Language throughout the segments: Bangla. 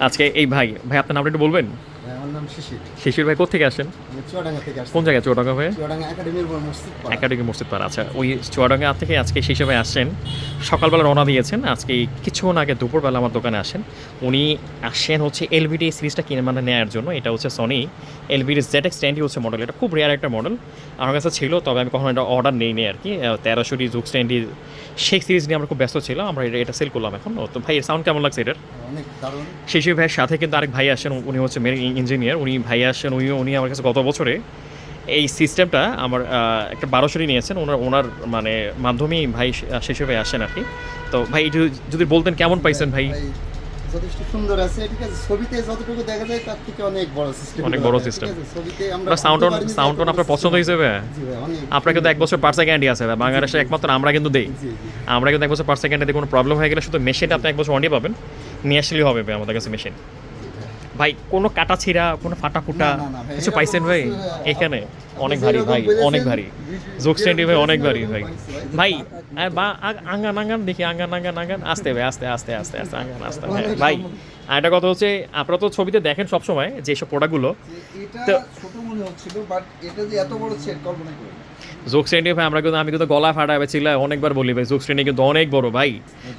আজকে এই ভাই ভাই আপনার নামটা একটু বলবেন? আমার নাম শিশির। শিশির ভাই কোথেকে আসেন চুয়াডাঙ্গা থেকে আসছি। কোন জায়গায় চুয়াডাঙ্গা ভাই? চুয়াডাঙ্গা একাডেমির মসজিদ পাড়া। একাডেমি মসজিদ পাড়া আচ্ছা ওই চুয়াডাঙ্গা থেকে আজকে সেই সময় আসছেন। সকালবেলা রওনা দিয়েছেন। আজকে কিছুক্ষণ আগে দুপুরবেলা আমার দোকানে আসেন। উনি আসেন হচ্ছে এলভিডি সিরিজটা কিনে মানে নেওয়ার জন্য। এটা হচ্ছে Sony LVD Z X twenty হচ্ছে মডেল এটা খুব রেয়ার একটা মডেল আমার কাছে ছিল তবে আমি কখনো এটা অর্ডার নেই আর কি। তেরোশোটি জুক স্ট্যান্ডি সেই সিরিজ নিয়ে আমরা খুব ব্যস্ত ছিলাম। আমরা এটা- এটা সেল করলাম এখন। তো ভাই সাউন্ড কেমন লাগছে এটার? অনেক দারুণ। শিশির ভাইয়ের সাথে কিন্তু আরেক ভাই আসেন উনি হচ্ছে মেরিন ইঞ্জিনিয়ার উনি ভাই আসেন উনি উনি আমার কাছে গত বছরে এই সিস্টেমটা আমার একটা বারোশোরই নিয়েছেন। ওনার ওনার মানে মাধ্যমেই ভাই শিশির ভাই আসেন আর কি তো ভাই যদি বলতেন কেমন পাইছেন ভাই? যথেষ্ট সুন্দর আছে। ঠিক আছে ছবিতে যতটুকু দেখা যায় তার থেকে অনেক বড় সিস্টেম অনেক বড় system। ছবিতে আমরা সাউন্ড যে সাউন্ড বড় আপনার পছন্দ ভাই, অনেক। আপনার কিন্তু এক বছর পার সেকেন্ডই আছে। বাংলাদেশে একমাত্র আমরা কিন্তু দেই আমরা কিন্তু এক বছর পার সেকেন্ডে কোনো প্রবলেম হয়ে গেলে শুধু মেশিনটা আপনি এক বছর অনই পাবেন। নিয়ে আসলেই হবে ভাই আমাদের কাছে মেশিন ভাই কোনো কাটা ছিঁড়া কোনো ফাটা ফুটা ভাই, কিছু পাইছেন ভাই? এখানে অনেক ভারী ভাই অনেক ভারী। জোক স্ট্যান্ডি ভাই অনেক ভারী ভাই। ভাই বা আ- আঙ্গান আঙ্গান দেখি আঙ্গান আঙ্গান আঙ্গান আস্তে ভাই আস্তে আস্তে আস্তে আস্তে আঙ্গান আস্তে হ্যাঁ, ভাই আর একটা কথা হচ্ছে আপনারা তো ছবিতে দেখেন সবসময় যেসব প্রোডাক্টগুলো তো- জোক স্ট্যান্ডি ভাই আমরা কিন্তু আমি কিন্তু গলা ফাটা চিল্লা অনেকবার বলি ভাই জোক স্ট্যান্ডি কিন্তু অনেক বড় ভাই।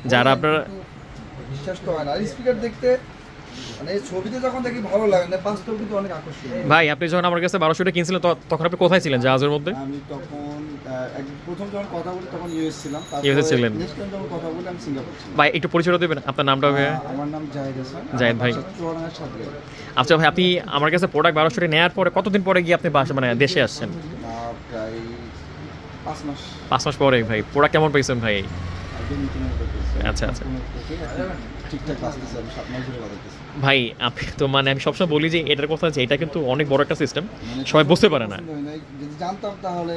যারা আপনারা বিশ্বাস তো হয় না। আর স্পিকার দেখতে মানে ছবিতে যখন দেখি ভালো লাগে না বাস্তব কিন্তু অনেক আকর্ষণীয়। ভাই আপনি যখন আমার কাছে বারোশোটা কিনছিলেন তখন আপনি কোথায় ছিলেন জাহাজের মধ্যে? আমি তখন প্রথম যখন কথা বলি তখন ইউএস ছিলাম এ ছিলেন। নেক্সট টাইম যখন কথা বলি আমি সিঙ্গাপুর ছিলাম। ভাই একটু পরিচয় দেবেন? আপনার নামটা হবে আমার নাম জাহিদ হাসান জাহিদ ভাই। আচ্ছা ভাই আপনি আমার কাছে প্রোডাক্ট বারোশোটি নেওয়ার পরে কতদিন পরে গিয়ে আপনি বাসা মানে দেশে আসছেন? প্রায় পাঁচ মাস। পাঁচ মাস পরে ভাই প্রোডাক্ট কেমন পেয়েছেন ভাই? আচ্ছা, আচ্ছা। ভাই আপনি তো মানে আমি সবসময় বলি যে এটার কথা যে এটা কিন্তু অনেক বড় একটা সিস্টেম সবাই বুঝতে পারে না। যদি জানতাম তাহলে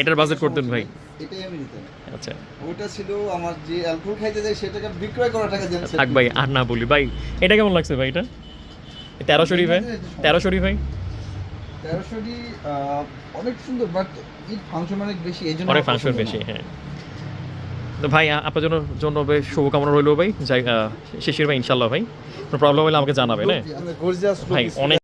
এটার budget করতেন ভাই? এটাই আমি নিতাম আচ্ছা। ওইটা ছিল আমার যে অ্যালকোহল খাইতে যায় সেটাকে বিক্রয় করা টাকা যেন থাক ভাই আর না বলি। ভাই এটা কেমন লাগছে ভাই এটা? তেরোশোরি ভাই? তেরোশোরি ভাই? তেরোশোটি অনেক সুন্দর বাট ইট ফাংশন অনেক বেশি এই জন্য অনেক ফাংশন বেশি হ্যাঁ। ভাই আপনার জন্য জন্য বেশ শুভকামনা রইল ভাই। যাই শেষের ভাই ইনশাল্লাহ ভাই। কোনো প্রবলেম হলে আমাকে জানাবেন হ্যাঁ? ভাই অনেক